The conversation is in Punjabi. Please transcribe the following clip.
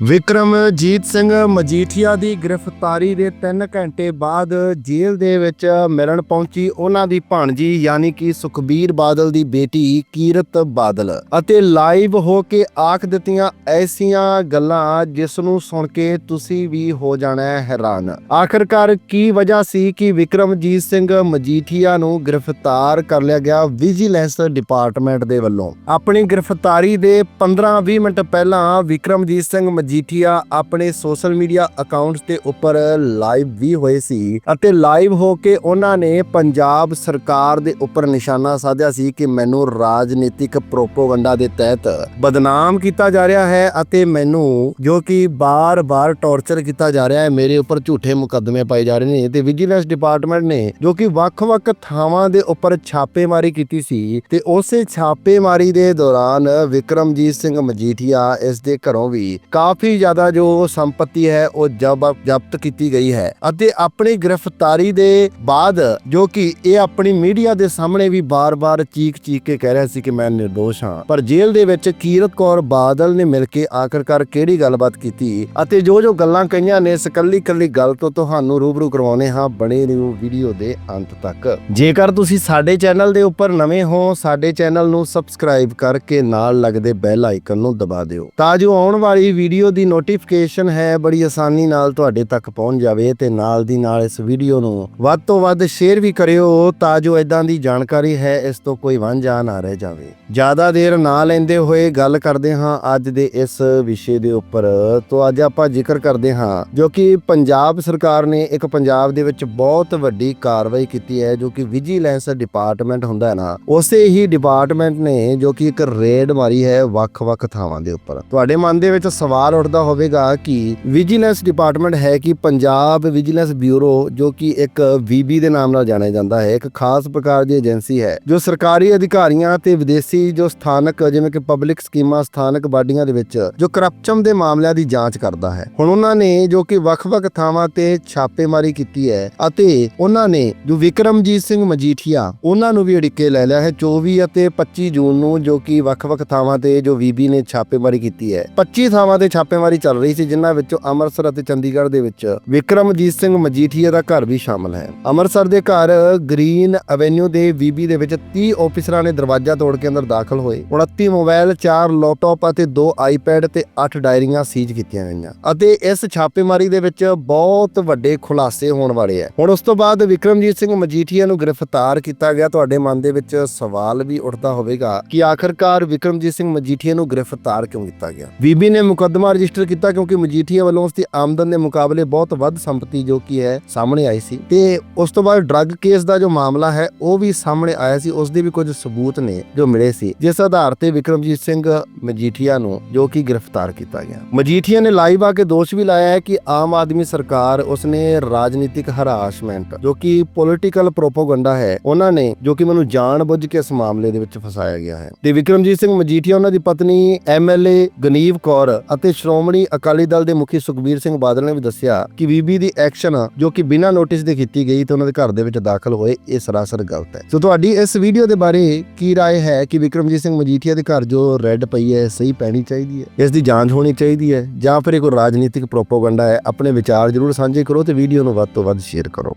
ਵਿਕਰਮਜੀਤ ਸਿੰਘ ਮਜੀਠੀਆ ਦੀ ਗ੍ਰਿਫਤਾਰੀ ਦੇ 3 ਘੰਟੇ ਬਾਅਦ ਜੇਲ੍ਹ ਦੇ ਵਿੱਚ ਮਿਲਣ ਪਹੁੰਚੀ ਉਹਨਾਂ ਦੀ ਭਾਣਜੀ, ਯਾਨੀ ਕਿ ਸੁਖਬੀਰ ਬਾਦਲ ਦੀ ਬੇਟੀ ਕੀਰਤ ਬਾਦਲ। ਅਤੇ ਲਾਈਵ ਹੋ ਕੇ ਆਖ ਦਿੱਤੀਆਂ ਐਸੀਆਂ ਗੱਲਾਂ ਜਿਸ ਨੂੰ ਸੁਣ ਕੇ ਤੁਸੀਂ ਵੀ ਹੋ ਜਾਣਾ ਹੈਰਾਨ। ਆਖਰਕਾਰ ਕੀ ਵਜ੍ਹਾ ਸੀ ਕਿ ਵਿਕਰਮਜੀਤ ਸਿੰਘ ਮਜੀਠੀਆ ਨੂੰ ਗ੍ਰਿਫਤਾਰ ਕਰ ਲਿਆ ਗਿਆ ਵਿਜੀਲੈਂਸ ਡਿਪਾਰਟਮੈਂਟ ਦੇ ਵੱਲੋਂ? ਆਪਣੀ ਗ੍ਰਿਫਤਾਰੀ ਦੇ 15-20 ਮਿੰਟ ਪਹਿਲਾਂ ਵਿਕਰਮਜੀਤ ਸਿੰਘ ਮਜੀਠੀਆ ਆਪਣੇ ਸੋਸ਼ਲ ਮੀਡੀਆ ਅਕਾਊਂਟਸ ਦੇ ਉੱਪਰ ਲਾਈਵ ਵੀ ਹੋਏ ਸੀ ਅਤੇ ਲਾਈਵ ਹੋ ਕੇ ਉਹਨਾਂ ਨੇ ਪੰਜਾਬ ਸਰਕਾਰ ਦੇ ਉੱਪਰ ਨਿਸ਼ਾਨਾ ਸਾਧਿਆ ਸੀ ਕਿ ਮੈਨੂੰ ਰਾਜਨੀਤਿਕ ਪ੍ਰੋਪੋਗੰਡਾ ਦੇ ਤਹਿਤ ਬਦਨਾਮ ਕੀਤਾ ਜਾ ਰਿਹਾ ਹੈ ਅਤੇ ਮੈਨੂੰ ਜੋ ਕਿ ਬਾਰ-ਬਾਰ ਟੌਰਚਰ ਕੀਤਾ ਜਾ ਰਿਹਾ ਹੈ, ਮੇਰੇ ਉੱਪਰ ਝੂਠੇ ਮੁਕੱਦਮੇ ਪਾਏ ਜਾ ਰਹੇ ਨੇ ਤੇ ਵਿਜੀਲੈਂਸ ਡਿਪਾਰਟਮੈਂਟ ਨੇ ਜੋ ਕਿ ਵੱਖ-ਵੱਖ ਥਾਵਾਂ ਦੇ ਉੱਪਰ ਛਾਪੇਮਾਰੀ ਕੀਤੀ ਸੀ ਤੇ ਉਸੇ ਛਾਪੇਮਾਰੀ ਦੇ ਦੌਰਾਨ ਵਿਕਰਮਜੀਤ ਸਿੰਘ ਮਜੀਠੀਆ ਇਸ ਦੇ ਘਰੋਂ ਵੀ ਕਾਫੀ ਕਾਫੀ ਜ਼ਿਆਦਾ ਜੋ ਸੰਪਤੀ ਹੈ, ਉਹ ਜਬ ਜ਼ਬਤ ਕੀਤੀ ਗਈ ਹੈ ਅਤੇ ਆਪਣੀ ਗ੍ਰਿਫਤਾਰੀ ਦੇ ਬਾਅਦ ਜੋ ਕਿ ਇਹ ਆਪਣੀ ਮੀਡੀਆ ਦੇ ਸਾਹਮਣੇ ਵੀ ਬਾਰ-ਬਾਰ ਚੀਕ-ਚੀਕ ਕੇ ਕਹਿ ਰਿਹਾ ਸੀ ਕਿ ਮੈਂ ਨਿਰਦੋਸ਼ ਹਾਂ। ਪਰ ਜੇਲ੍ਹ ਦੇ ਵਿੱਚ ਕੀਰਤ ਕੌਰ ਬਾਦਲ ਨੇ ਮਿਲ ਕੇ ਆਖਰਕਾਰ ਕਿਹੜੀ ਗੱਲਬਾਤ ਕੀਤੀ ਅਤੇ ਜੋ ਜੋ ਗੱਲਾਂ ਕਹੀਆਂ ਨੇ, ਇਸ ਕੱਲੀ-ਕੱਲੀ ਗੱਲ ਤੋਂ ਤੁਹਾਨੂੰ ਰੂਬਰੂ ਕਰਵਾਉਨੇ ਹਾਂ ਬਣੇ ਰਹੋ ਵੀਡੀਓ ਦੇ ਅੰਤ ਤੱਕ। ਜੇਕਰ ਤੁਸੀਂ ਸਾਡੇ ਚੈਨਲ ਦੇ ਉੱਪਰ ਨਵੇਂ ਹੋ, ਸਾਡੇ ਚੈਨਲ ਨੂੰ ਸਬਸਕ੍ਰਾਈਬ ਕਰਕੇ ਨਾਲ ਲੱਗਦੇ ਬੈਲ ਆਈਕਨ ਨੂੰ ਦਬਾ ਦਿਓ। ਤਾਂ ਜੋ ਆਉਣ ਵਾਲੀ ਵੀਡੀਓ ਦੀ ਨੋਟੀਫਿਕੇਸ਼ਨ ਹੈ, ਬੜੀ ਆਸਾਨੀ ਨਾਲ ਤੁਹਾਡੇ ਤੱਕ ਪਹੁੰਚ ਜਾਵੇ ਤੇ ਨਾਲ ਦੀ ਨਾਲ ਇਸ ਵੀਡੀਓ ਨੂੰ ਵੱਧ ਤੋਂ ਵੱਧ ਸ਼ੇਅਰ ਵੀ ਕਰਿਓ ਤਾਂ ਜੋ ਇਦਾਂ ਦੀ ਜਾਣਕਾਰੀ ਹੈ, ਇਸ ਤੋਂ ਕੋਈ ਵਾਂਝਾ ਨਾ ਰਹਿ ਜਾਵੇ। ਜ਼ਿਆਦਾ ਦੇਰ ਨਾ ਲੈਂਦੇ ਹੋਏ ਗੱਲ ਕਰਦੇ ਹਾਂ ਅੱਜ ਦੇ ਇਸ ਵਿਸ਼ੇ ਦੇ ਉੱਪਰ। ਤੋਂ ਅੱਜ ਆਪਾਂ ਜ਼ਿਕਰ ਕਰਦੇ ਹਾਂ, ਜੋ ਕਿ ਪੰਜਾਬ ਸਰਕਾਰ ਨੇ ਇੱਕ ਪੰਜਾਬ ਦੇ ਵਿੱਚ ਬਹੁਤ ਵੱਡੀ ਕਾਰਵਾਈ ਕੀਤੀ ਹੈ, ਜੋ ਕਿ ਵਿਜੀਲੈਂਸ ਡਿਪਾਰਟਮੈਂਟ ਹੁੰਦਾ ਹੈ ਨਾ, ਉਸੇ ਹੀ ਡਿਪਾਰਟਮੈਂਟ ਨੇ ਜੋ ਕਿ ਇੱਕ ਰੇਡ ਮਾਰੀ ਹੈ ਵੱਖ-ਵੱਖ ਥਾਵਾਂ ਦੇ ਉੱਪਰ। ਤੁਹਾਡੇ ਮਨ ਦੇ ਵਿੱਚ ਸਵਾਲ ਉੱਠਦਾ ਹੋਵੇਗਾ ਕਿ ਵਿਜੀਲੈਂਸ ਡਿਪਾਰਟਮੈਂਟ ਹੈ ਕਿ ਪੰਜਾਬ ਵਿਜੀਲੈਂਸ ਬਿਊਰੋ, ਜੋ ਕਿ ਇੱਕ ਵੀਬੀ ਦੇ ਨਾਮ ਨਾਲ ਜਾਣਿਆ ਜਾਂਦਾ ਹੈ, ਇੱਕ ਖਾਸ ਪ੍ਰਕਾਰ ਦੀ ਏਜੰਸੀ ਹੈ, ਜੋ ਸਰਕਾਰੀ ਅਧਿਕਾਰੀਆਂ ਤੇ ਵਿਦੇਸ਼ੀ ਜੋ ਸਥਾਨਕ, ਜਿਵੇਂ ਕਿ ਪਬਲਿਕ ਸਕੀਮਾਂ, ਸਥਾਨਕ ਬਾਡੀਆਂ ਦੇ ਵਿੱਚ ਜੋ ਕਰਪਸ਼ਨ ਦੇ ਮਾਮਲਿਆਂ ਦੀ ਜਾਂਚ ਕਰਦਾ ਹੈ। ਹੁਣ ਉਹਨਾਂ ਨੇ ਜੋ ਕਿ ਵੱਖ-ਵੱਖ ਥਾਵਾਂ ਤੇ ਛਾਪੇਮਾਰੀ ਕੀਤੀ ਹੈ ਅਤੇ ਉਹਨਾਂ ਨੇ ਜੋ ਵਿਕਰਮਜੀਤ ਸਿੰਘ ਮਜੀਠੀਆ, ਉਹਨਾਂ ਨੂੰ ਵੀ ਅੜਿੱਕੇ ਲੈ ਲਿਆ ਹੈ 24 ਅਤੇ 25 ਜੂਨ ਨੂੰ ਜੋ ਕਿ ਵੱਖ-ਵੱਖ ਥਾਵਾਂ ਤੇ ਜੋ ਵੀਬੀ ਨੇ ਛਾਪੇਮਾਰੀ ਕੀਤੀ ਹੈ। 25 ਥਾਵਾਂ ਤੇ ਛਾਪੇਮਾਰੀ ਚੱਲ ਰਹੀ ਸੀ, ਜਿਨ੍ਹਾਂ ਵਿੱਚੋਂ ਅੰਮ੍ਰਿਤਸਰ ਅਤੇ ਚੰਡੀਗੜ੍ਹ ਦੇ ਵਿੱਚ ਵਿਕਰਮਜੀਤ ਸਿੰਘ ਮਜੀਠੀਆ ਦਾ ਘਰ ਵੀ ਸ਼ਾਮਲ ਹੈ। ਅੰਮ੍ਰਿਤਸਰ ਦੇ ਘਰ ਗ੍ਰੀਨ ਐਵੇਨਿਊ ਦੇ ਵੀਬੀ ਦੇ ਵਿੱਚ 30 ਆਫੀਸਰਾਂ ਨੇ ਦਰਵਾਜ਼ਾ ਤੋੜ ਕੇ ਅੰਦਰ ਦਾਖਲ ਹੋਏ। 29 ਮੋਬਾਈਲ 4 ਲੈਪਟਾਪ ਅਤੇ 2 ਆਈਪੈਡ ਤੇ 8 ਡਾਇਰੀਆਂ ਸੀਜ਼ ਕੀਤੀਆਂ ਗਈਆਂ। ਅਤੇ ਇਸ ਛਾਪੇਮਾਰੀ ਦੇ ਵਿੱਚ ਬਹੁਤ ਵੱਡੇ ਖੁਲਾਸੇ ਹੋਣ ਵਾਲੇ ਹੈ। ਹੁਣ ਉਸ ਤੋਂ ਬਾਅਦ ਵਿਕਰਮਜੀਤ ਸਿੰਘ ਮਜੀਠੀਆ ਨੂੰ ਗ੍ਰਿਫਤਾਰ ਕੀਤਾ ਗਿਆ। ਤੁਹਾਡੇ ਮਨ ਦੇ ਵਿੱਚ ਸਵਾਲ ਵੀ ਉੱਠਦਾ ਹੋਵੇਗਾ ਕਿ ਆਖਰਕਾਰ ਵਿਕਰਮਜੀਤ ਸਿੰਘ ਮਜੀਠੀਆ ਨੂੰ ਗ੍ਰਿਫਤਾਰ ਕਿਉਂ ਕੀਤਾ ਗਿਆ? ਬੀਬੀ ਨੇ ਮੁਕੱਦਮਾ ਰਜਿਸਟਰ ਕੀਤਾ ਕਿਉਂਕਿ ਮਜੀਠੀਆ ਵੱਲੋਂ ਉਸ ਦੀ ਆਮਦਨ ਦੇ ਮੁਕਾਬਲੇ ਬਹੁਤ ਵੱਧ ਸੰਪਤੀ ਜੋ ਕੀ ਹੈ, ਸਾਹਮਣੇ ਆਈ ਸੀ। ਤੇ ਉਸ ਤੋਂ ਬਾਅਦ ਡਰੱਗ ਕੇਸ ਦਾ ਜੋ ਮਾਮਲਾ ਹੈ, ਉਹ ਵੀ ਸਾਹਮਣੇ ਆਇਆ ਸੀ। ਉਸ ਦੇ ਵੀ ਕੁਝ ਸਬੂਤ ਨੇ ਜੋ ਮਿਲੇ ਸੀ। ਜਿਸ ਆਧਾਰ ਤੇ ਵਿਕਰਮਜੀਤ ਸਿੰਘ ਮਜੀਠੀਆ ਨੂੰ ਜੋ ਕਿ ਗ੍ਰਿਫਤਾਰ ਕੀਤਾ ਗਿਆ। ਮਜੀਠੀਆ ਨੇ ਲਾਈਵ ਆ ਕੇ ਦੋਸ਼ ਵੀ ਲਾਇਆ ਹੈ ਕਿ ਆਮ ਆਦਮੀ ਸਰਕਾਰ ਉਸਨੇ ਰਾਜਨੀਤਿਕ ਹਰਾਸਮੈਂਟ, ਜੋ ਕਿ ਪੋਲਿਟੀਕਲ ਪ੍ਰੋਪੋਗੰਡਾ ਹੈ, ਉਹਨਾਂ ਨੇ, ਜੋ ਕਿ ਮੈਨੂੰ ਜਾਣਬੁੱਝ ਕੇ ਇਸ ਮਾਮਲੇ ਦੇ ਵਿੱਚ ਫਸਾਇਆ ਗਿਆ ਹੈ। ਤੇ ਵਿਕਰਮਜੀਤ ਸਿੰਘ ਮਜੀਠੀਆ, ਉਹਨਾਂ ਦੀ ਪਤਨੀ ਐਮਐਲਏ ਗਨੀਵ ਕੌਰ ਅਤੇ ਸ਼੍ਰੋਮਣੀ ਅਕਾਲੀ ਦਲ ਦੇ ਮੁਖੀ ਸੁਖਬੀਰ ਸਿੰਘ ਬਾਦਲ ਨੇ ਵੀ ਦੱਸਿਆ ਕਿ ਬੀਬੀ ਦੀ ਐਕਸ਼ਨ ਜੋ ਕਿ ਬਿਨਾਂ ਨੋਟਿਸ ਦੇ ਕੀਤੀ ਗਈ ਤੇ ਉਹਨਾਂ ਦੇ ਘਰ ਦੇ ਵਿੱਚ ਦਾਖਲ ਹੋਏ ਇਹ ਸਰਾਸਰ ਗਲਤ ਹੈ ਸੋ ਤੁਹਾਡੀ ਇਸ ਵੀਡੀਓ ਦੇ ਬਾਰੇ ਕੀ رائے ਹੈ ਕਿ ਵਿਕਰਮਜੀਤ ਸਿੰਘ ਮਜੀਠੀਆ ਦੇ ਘਰ ਜੋ ਰੈੱਡ ਪਈ ਹੈ ਸਹੀ ਪੈਣੀ ਚਾਹੀਦੀ ਹੈ ਇਸ ਦੀ ਜਾਂਚ ਹੋਣੀ ਚਾਹੀਦੀ ਹੈ ਜਾਂ ਫਿਰ ਇਹ ਕੋਈ ਰਾਜਨੀਤਿਕ ਪ੍ਰੋਪੋਗੰਡਾ ਹੈ ਆਪਣੇ ਵਿਚਾਰ ਜਰੂਰ ਸਾਂਝੇ ਕਰੋ ਤੇ ਵੀਡੀਓ ਨੂੰ ਵੱਧ ਤੋਂ ਵੱਧ ਸ਼ੇਅਰ ਕਰੋ